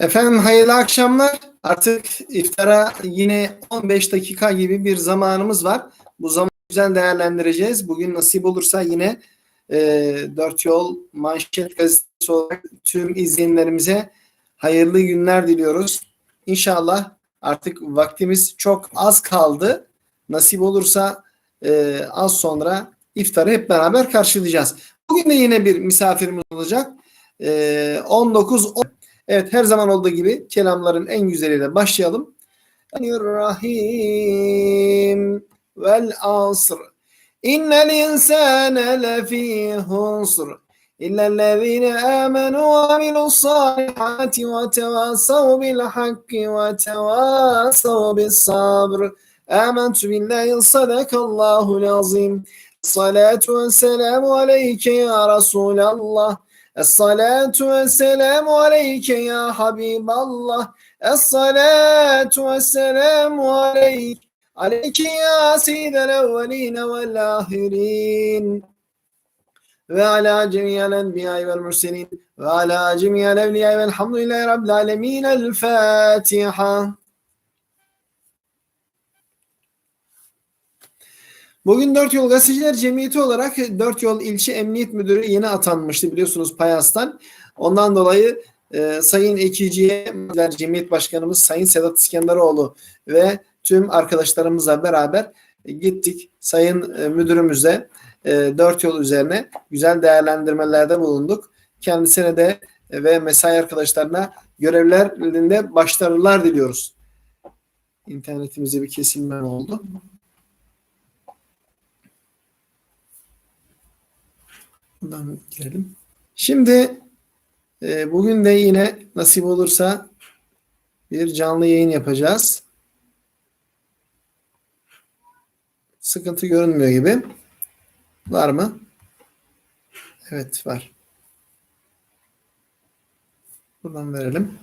Efendim hayırlı akşamlar. Artık iftara yine 15 dakika gibi bir zamanımız var. Bu zamanı güzel değerlendireceğiz. Bugün nasip olursa yine e, Dört Yol Manşet Gazetesi olarak tüm izleyenlerimize hayırlı günler diliyoruz. İnşallah artık vaktimiz çok az kaldı. Nasip olursa e, az sonra iftarı hep beraber karşılayacağız. Bugün de yine bir misafirimiz olacak. E, 19 Evet her zaman olduğu gibi kelamların en güzeliyle başlayalım. Rahim vel asr. İnnel insane lefî husr. İllellezîne âmenû ve amilussâlihâti ve tevâsav bil hakki ve tevâsav bis sabr. Âmentu billahi sadakallâhul azîm. Salatu ve selamu aleyke Es-salatu ve-selamu aleyke ya Habiballah. Es-salatu ve-selamu aleyke. Aleyke ya seyyidel evveline vel ahirin. Ve ala cemiyel enbiyayı vel murselin. Ve ala cemiyel evliyayı velhamdülillahi rabbil alemin. El-Fatiha. Bugün Dört Yol Gazeteciler Cemiyeti olarak Dört Yol İlçe Emniyet Müdürü yeni atanmıştı biliyorsunuz Payas'tan. Ondan dolayı e, Sayın Ekici'ye Cemiyet Başkanımız Sayın Sedat İskenderoğlu ve tüm arkadaşlarımızla beraber gittik. Sayın e, Müdürümüze e, Dört Yol üzerine güzel değerlendirmelerde bulunduk. Kendisine de e, ve mesai arkadaşlarına görevlerinde başarılar diliyoruz. İnternetimize bir kesilme oldu. Buradan girelim. Şimdi e, bugün de yine nasip olursa bir canlı yayın yapacağız. Sıkıntı görünmüyor gibi. Var mı? Evet var. Buradan verelim.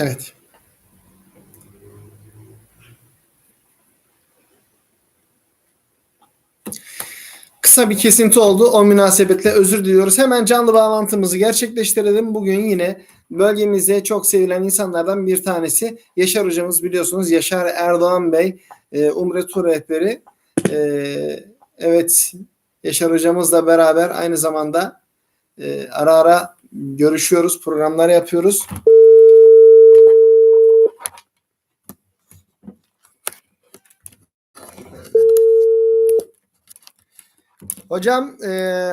Evet. Kısa bir kesinti oldu. O münasebetle özür diliyoruz. Hemen canlı bağlantımızı gerçekleştirelim. Bugün yine bölgemizde çok sevilen insanlardan bir tanesi Yaşar hocamız biliyorsunuz. Yaşar Erdoğan Bey, e, Umre Tur rehberi. E, evet, Yaşar hocamızla beraber aynı zamanda e, ara ara görüşüyoruz, programlar yapıyoruz. Hocam e,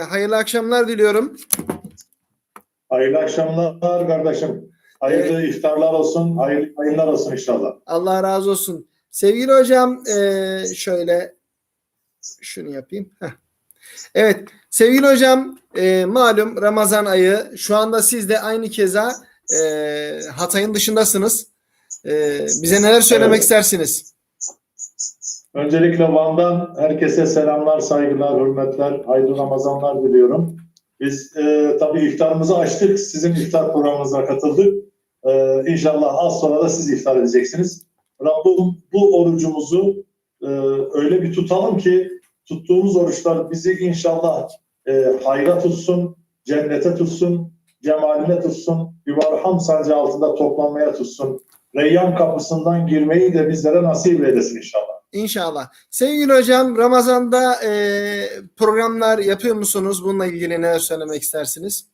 hayırlı akşamlar diliyorum. Hayırlı akşamlar kardeşim. Hayırlı iftarlar olsun, hayırlı yayınlar olsun inşallah. Allah razı olsun. Sevgili hocam e, şöyle şunu yapayım. Heh. Evet sevgili hocam e, malum Ramazan ayı şu anda siz de aynı keza e, Hatay'ın dışındasınız. E, bize neler söylemek Evet. istersiniz? Öncelikle Van'dan herkese selamlar, saygılar, hürmetler, hayırlı Ramazanlar diliyorum. Biz e, tabii iftarımızı açtık, sizin iftar programınıza katıldık. E, inşallah az sonra da siz iftar edeceksiniz. Rabbim bu orucumuzu e, öyle bir tutalım ki tuttuğumuz oruçlar bizi inşallah e, hayra tutsun, cennete tutsun, cemaline tutsun, yuvarham sancı altında toplanmaya tutsun. Reyyan kapısından girmeyi de bizlere nasip eylesin inşallah. İnşallah. Sevgili hocam Ramazan'da e, programlar yapıyor musunuz? Bununla ilgili neler söylemek istersiniz?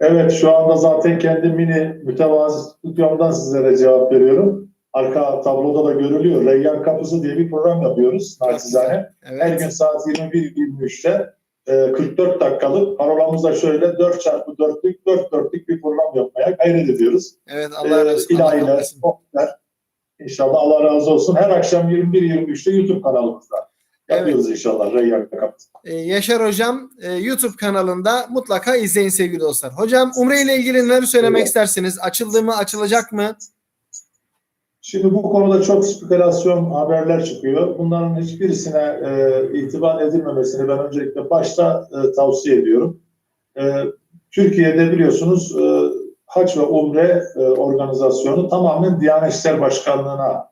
Evet şu anda zaten kendi mini mütevazı stüdyomdan sizlere cevap veriyorum. Arka tabloda da görülüyor. Reyyan Kapısı diye bir program yapıyoruz naçizane. Her gün Evet. saat 21.23'te e, 44 dakikalık parolamız da şöyle 4 çarpı 4'lük 4 dörtlük bir program yapmaya gayret ediyoruz. Evet Allah razı olsun. Kabul ilahiler. İnşallah Allah razı olsun. Her akşam 21-23'te YouTube kanalımızda yapıyoruz inşallah Reyyan. Ee, Yaşar Hocam e, YouTube kanalında mutlaka izleyin sevgili dostlar. Hocam Umre ile ilgili neler söylemek Evet. istersiniz? Açıldı mı? Açılacak mı? Şimdi bu konuda çok spekülasyon haberler çıkıyor. Bunların hiçbirisine e, itibar edilmemesini ben öncelikle başta e, tavsiye ediyorum. E, Türkiye'de biliyorsunuz e, Hac ve Umre e, organizasyonu tamamen Diyanet İşleri Başkanlığı'na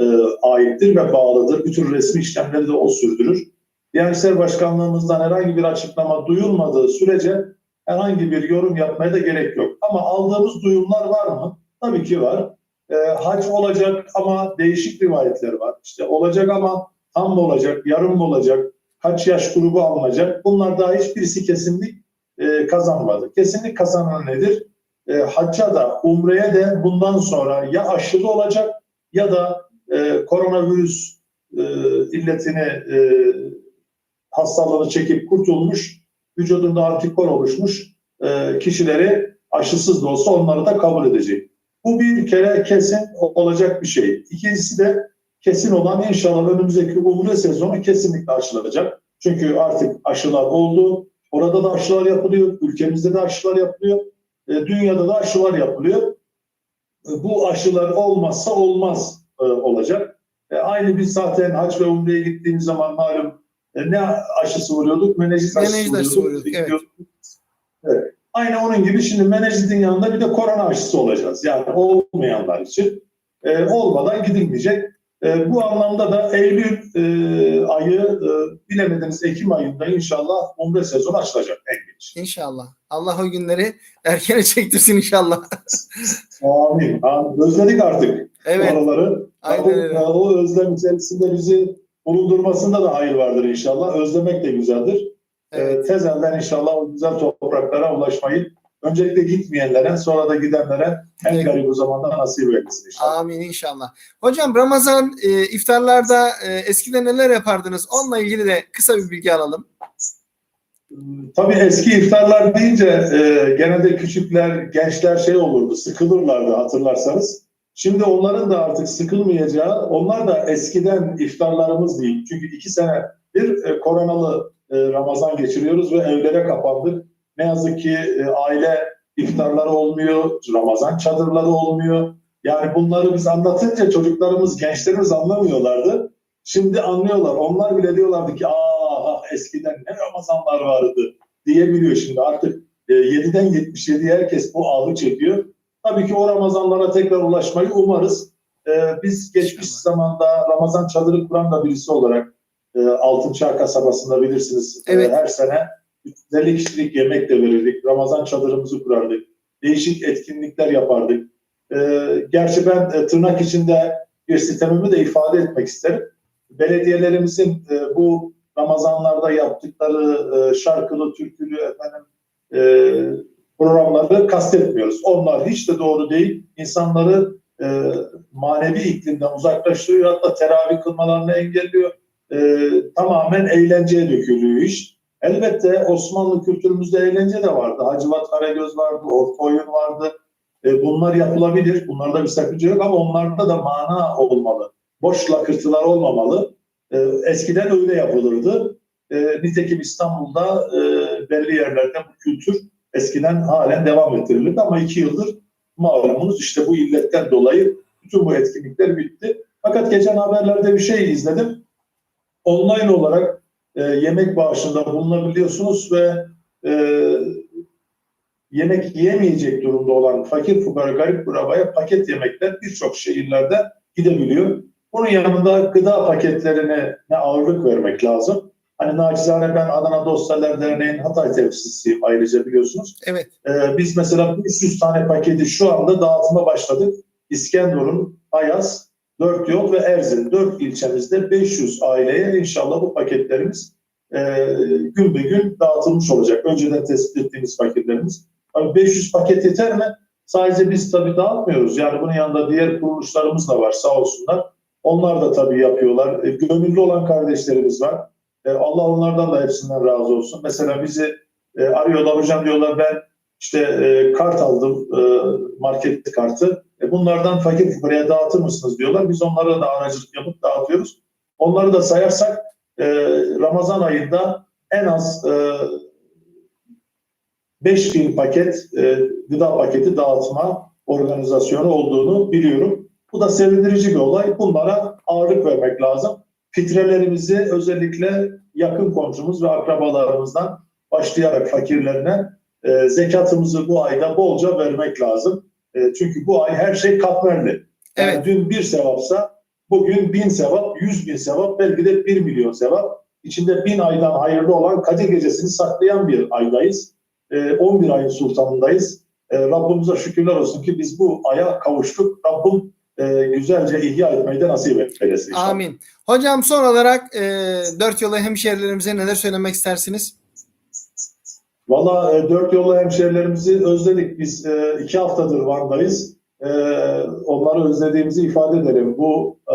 e, aittir ve bağlıdır. Bütün resmi işlemleri de o sürdürür. Diyanet İşleri Başkanlığımızdan herhangi bir açıklama duyulmadığı sürece herhangi bir yorum yapmaya da gerek yok. Ama aldığımız duyumlar var mı? Tabii ki var. E, hac olacak ama değişik rivayetler var. İşte olacak ama tam mı olacak, yarım mı olacak, kaç yaş grubu alınacak? Bunlar daha hiçbirisi kesinlik e, kazanmadı. Kesinlik kazanan nedir? E, hacca da umreye de bundan sonra ya aşılı olacak ya da e, koronavirüs e, illetini e, hastalığını çekip kurtulmuş, vücudunda antikor oluşmuş e, kişileri aşısız da olsa onları da kabul edecek. Bu bir kere kesin olacak bir şey. İkincisi de kesin olan inşallah önümüzdeki umre sezonu kesinlikle aşılanacak. Çünkü artık aşılar oldu. Orada da aşılar yapılıyor. Ülkemizde de aşılar yapılıyor. E, dünyada da aşılar yapılıyor. E, bu aşılar olmazsa olmaz e, olacak. Aynı biz zaten hac ve umreye gittiğimiz zaman malum ne aşısı vuruyorduk? Menenjit aşısı Menenjit aşısı vuruyorduk. vuruyorduk, evet. Evet. Aynı onun gibi şimdi menejitin yanında bir de korona aşısı olacağız. Yani olmayanlar için. E, olmadan gidilmeyecek. E, bu anlamda da Eylül e, ayı e, bilemediniz Ekim ayında inşallah umre sezonu açılacak. İnşallah. Allah o günleri erkene çektirsin inşallah. Amin. Özledik artık Evet. oraları. Aynen o, öyle. o özlem içerisinde bizi bulundurmasında da hayır vardır inşallah. Özlemek de güzeldir. Evet. Ee, tezelden inşallah o güzel topraklara ulaşmayı öncelikle gitmeyenlere sonra da gidenlere en Evet. garip o zamanda nasip eylesin inşallah. Amin inşallah. Hocam Ramazan e, iftarlarda e, eskiden neler yapardınız? Onunla ilgili de kısa bir bilgi alalım. Tabii eski iftarlar deyince e, genelde küçükler, gençler şey olurdu, sıkılırlardı hatırlarsanız. Şimdi onların da artık sıkılmayacağı, onlar da eskiden iftarlarımız değil. Çünkü iki sene bir e, koronalı e, Ramazan geçiriyoruz ve evlere kapandık. Ne yazık ki e, aile iftarları olmuyor, Ramazan çadırları olmuyor. Yani bunları biz anlatınca çocuklarımız, gençlerimiz anlamıyorlardı. Şimdi anlıyorlar. Onlar bile diyorlardı ki aa eskiden ne Ramazanlar vardı diyebiliyor şimdi. Artık e, 7'den 77'ye herkes bu ahı çekiyor. Tabii ki o Ramazanlara tekrar ulaşmayı umarız. E, biz geçmiş İnşallah. zamanda Ramazan çadırı kuran da birisi olarak e, Altınçağ kasabasında bilirsiniz. e, Evet. her sene 350 kişilik yemek de verirdik. Ramazan çadırımızı kurardık. Değişik etkinlikler yapardık. E, gerçi ben e, tırnak içinde bir sistemimi de ifade etmek isterim. Belediyelerimizin e, bu Ramazanlarda yaptıkları e, şarkılı, türkülü efendim e, programları kastetmiyoruz. Onlar hiç de doğru değil. İnsanları e, manevi iklimden uzaklaştırıyor. Hatta teravih kılmalarını engelliyor. E, tamamen eğlenceye dökülüyor iş. Elbette Osmanlı kültürümüzde eğlence de vardı. Hacivat Karagöz vardı, orta oyun vardı. E, bunlar yapılabilir. Bunlarda bir sakınca yok ama onlarda da mana olmalı. Boş lakırtılar olmamalı. E, eskiden öyle yapılırdı. E, nitekim İstanbul'da e, belli yerlerde bu kültür eskiden halen devam ettirilirdi ama iki yıldır malumunuz işte bu illetten dolayı bütün bu etkinlikler bitti. Fakat geçen haberlerde bir şey izledim. Online olarak e, yemek bağışında bulunabiliyorsunuz ve e, yemek yiyemeyecek durumda olan fakir fukara garip kurabaya paket yemekler birçok şehirlerde gidebiliyor. Bunun yanında gıda paketlerine ne ağırlık vermek lazım. Hani nacizane ben Adana Dostlarlar Derneği'nin Hatay temsilcisiyim ayrıca biliyorsunuz. Evet. Ee, biz mesela 500 tane paketi şu anda dağıtıma başladık. İskenderun, Ayaz, Dört Yol ve Erzin. Dört ilçemizde 500 aileye inşallah bu paketlerimiz e, gün be gün dağıtılmış olacak. Önceden tespit ettiğimiz paketlerimiz. Tabii 500 paket yeter mi? Sadece biz tabii dağıtmıyoruz. Yani bunun yanında diğer kuruluşlarımız da var sağ olsunlar. Onlar da tabii yapıyorlar. E, gönüllü olan kardeşlerimiz var. E, Allah onlardan da hepsinden razı olsun. Mesela bizi e, arıyorlar hocam diyorlar ben işte e, kart aldım e, market kartı. E, bunlardan fakir fukaraya dağıtır mısınız diyorlar. Biz onlara da aracılık yapıp dağıtıyoruz. Onları da sayarsak e, Ramazan ayında en az e, 5000 paket e, gıda paketi dağıtma organizasyonu olduğunu biliyorum. Bu da sevindirici bir olay. Bunlara ağırlık vermek lazım. Fitrelerimizi özellikle yakın komşumuz ve akrabalarımızdan başlayarak fakirlerine e, zekatımızı bu ayda bolca vermek lazım. E, çünkü bu ay her şey katmerli. Yani Evet. dün bir sevapsa bugün bin sevap, yüz bin sevap, belki de bir milyon sevap. İçinde bin aydan hayırlı olan Kadir Gecesi'ni saklayan bir aydayız. E, 11 ayın sultanındayız. E, Rabbimize şükürler olsun ki biz bu aya kavuştuk. Rabbim e, güzelce ihya etmeyi de nasip eylesin. inşallah. Amin. Hocam son olarak e, dört yolu hemşehrilerimize neler söylemek istersiniz? Valla e, dört yollu hemşehrilerimizi özledik. Biz e, iki haftadır Van'dayız. E, onları özlediğimizi ifade edelim. Bu e,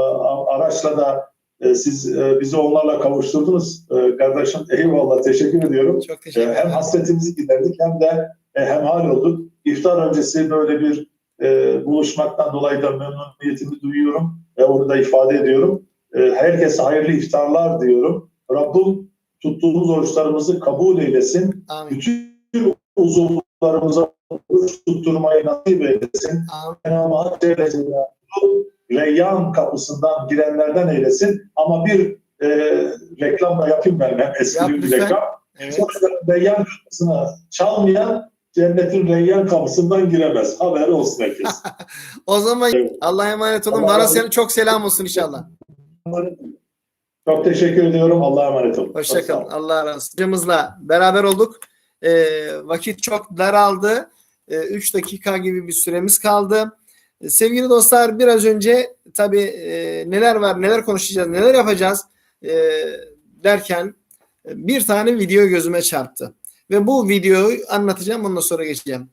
araçla da e, siz e, bizi onlarla kavuşturdunuz. E, kardeşim eyvallah teşekkür ediyorum. Çok E, teşekkür hem ederim. hasretimizi giderdik hem de e, hemhal olduk. İftar öncesi böyle bir e, buluşmaktan dolayı da memnuniyetimi duyuyorum ve onu da ifade ediyorum. E, herkese hayırlı iftarlar diyorum. Rabbim tuttuğumuz oruçlarımızı kabul eylesin Amin. bütün uzuvlarımıza oruç tutturmayı nasip eylesin. Cenab-ı Hak Reyyan kapısından girenlerden eylesin. Ama bir e, reklam da yapayım ben. Eski Yap bir lütfen. reklam. Evet. Reyyan kapısını çalmayan cennetin Reyyan kapısından giremez. Haber olsun herkes. O zaman Evet. Allah'a emanet olun. Allah Bana razı olsun. sen çok selam olsun inşallah. Çok teşekkür ediyorum. Allah'a emanet olun. Hoşçakalın. Allah razı olsun. Hocamızla beraber olduk. Ee, vakit çok daraldı. 3 dakika gibi bir süremiz kaldı. Ee, sevgili dostlar biraz önce tabii e, neler var, neler konuşacağız, neler yapacağız e, derken e, bir tane video gözüme çarptı. Ve bu videoyu anlatacağım ondan sonra geçeceğim.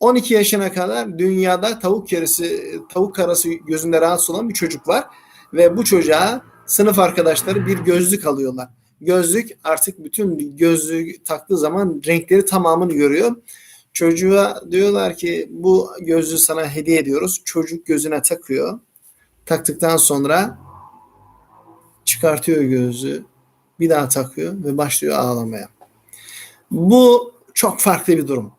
12 yaşına kadar dünyada tavuk yarısı, tavuk karası gözünde rahatsız olan bir çocuk var. Ve bu çocuğa sınıf arkadaşları bir gözlük alıyorlar. Gözlük artık bütün gözlüğü taktığı zaman renkleri tamamını görüyor. Çocuğa diyorlar ki bu gözlüğü sana hediye ediyoruz. Çocuk gözüne takıyor. Taktıktan sonra çıkartıyor gözlüğü. Bir daha takıyor ve başlıyor ağlamaya. Bu çok farklı bir durum.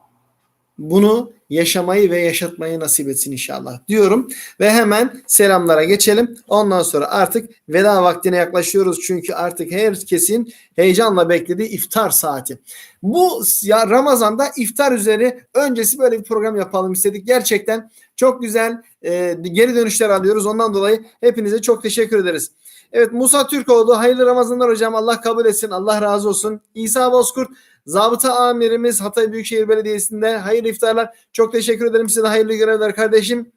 Bunu yaşamayı ve yaşatmayı nasip etsin inşallah diyorum. Ve hemen selamlara geçelim. Ondan sonra artık veda vaktine yaklaşıyoruz. Çünkü artık herkesin heyecanla beklediği iftar saati. Bu ya Ramazan'da iftar üzeri öncesi böyle bir program yapalım istedik. Gerçekten çok güzel e, geri dönüşler alıyoruz. Ondan dolayı hepinize çok teşekkür ederiz. Evet Musa Türkoğlu hayırlı Ramazanlar hocam. Allah kabul etsin. Allah razı olsun. İsa Bozkurt Zabıta amirimiz Hatay Büyükşehir Belediyesi'nde hayırlı iftarlar. Çok teşekkür ederim size de hayırlı görevler kardeşim.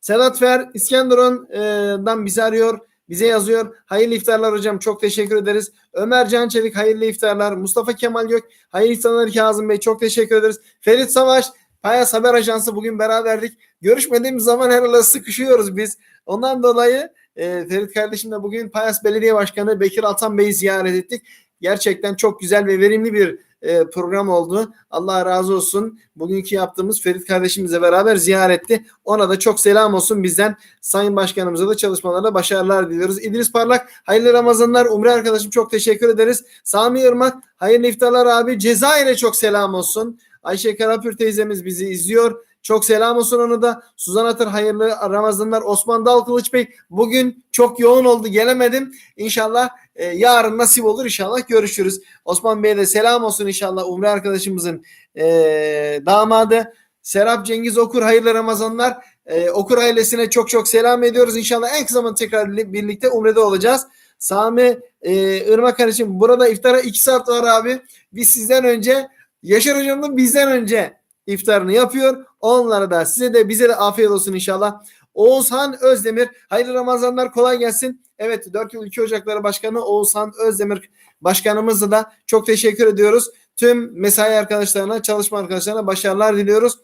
Sedat Fer İskenderun'dan bizi arıyor. Bize yazıyor. Hayırlı iftarlar hocam. Çok teşekkür ederiz. Ömer Can Çelik hayırlı iftarlar. Mustafa Kemal Gök hayırlı iftarlar Kazım Bey. Çok teşekkür ederiz. Ferit Savaş Payas Haber Ajansı bugün beraberdik. Görüşmediğimiz zaman herhalde sıkışıyoruz biz. Ondan dolayı e, Ferit kardeşimle bugün Payas Belediye Başkanı Bekir Altan Bey'i ziyaret ettik. Gerçekten çok güzel ve verimli bir e, program oldu. Allah razı olsun. Bugünkü yaptığımız Ferit kardeşimizle beraber ziyaretti. Ona da çok selam olsun bizden. Sayın Başkanımıza da çalışmalarına başarılar diliyoruz. İdris Parlak hayırlı Ramazanlar. Umre arkadaşım çok teşekkür ederiz. Sami Irmak hayırlı iftarlar abi. Cezayir'e çok selam olsun. Ayşe Karapür teyzemiz bizi izliyor. Çok selam olsun onu da. Suzan Atır hayırlı Ramazanlar. Osman Dalkılıç Bey bugün çok yoğun oldu gelemedim. İnşallah e, yarın nasip olur inşallah görüşürüz. Osman Bey'e de selam olsun inşallah Umre arkadaşımızın e, damadı. Serap Cengiz Okur hayırlı Ramazanlar. E, Okur ailesine çok çok selam ediyoruz. İnşallah en kısa zamanda tekrar li- birlikte Umre'de olacağız. Sami e, Irmak kardeşim burada iftara 2 saat var abi. Biz sizden önce Yaşar hocam da bizden önce iftarını yapıyor. Onlara da size de bize de afiyet olsun inşallah. Oğuzhan Özdemir hayırlı Ramazanlar kolay gelsin. Evet 4 yıl 2 Ocakları Başkanı Oğuzhan Özdemir Başkanımızla da çok teşekkür ediyoruz. Tüm mesai arkadaşlarına, çalışma arkadaşlarına başarılar diliyoruz.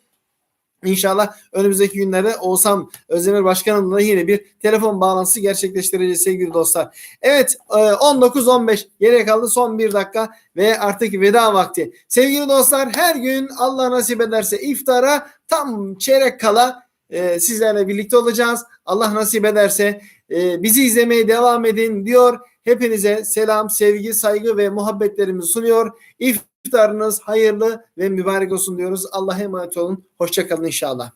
İnşallah önümüzdeki günlerde Oğuzhan Özdemir Başkanımla yine bir telefon bağlantısı gerçekleştireceğiz sevgili dostlar. Evet e, 19-15 geriye kaldı son bir dakika ve artık veda vakti. Sevgili dostlar her gün Allah nasip ederse iftara tam çeyrek kala e, sizlerle birlikte olacağız. Allah nasip ederse e, bizi izlemeye devam edin diyor. Hepinize selam, sevgi, saygı ve muhabbetlerimizi sunuyor. İftarınız hayırlı ve mübarek olsun diyoruz. Allah'a emanet olun. Hoşçakalın inşallah.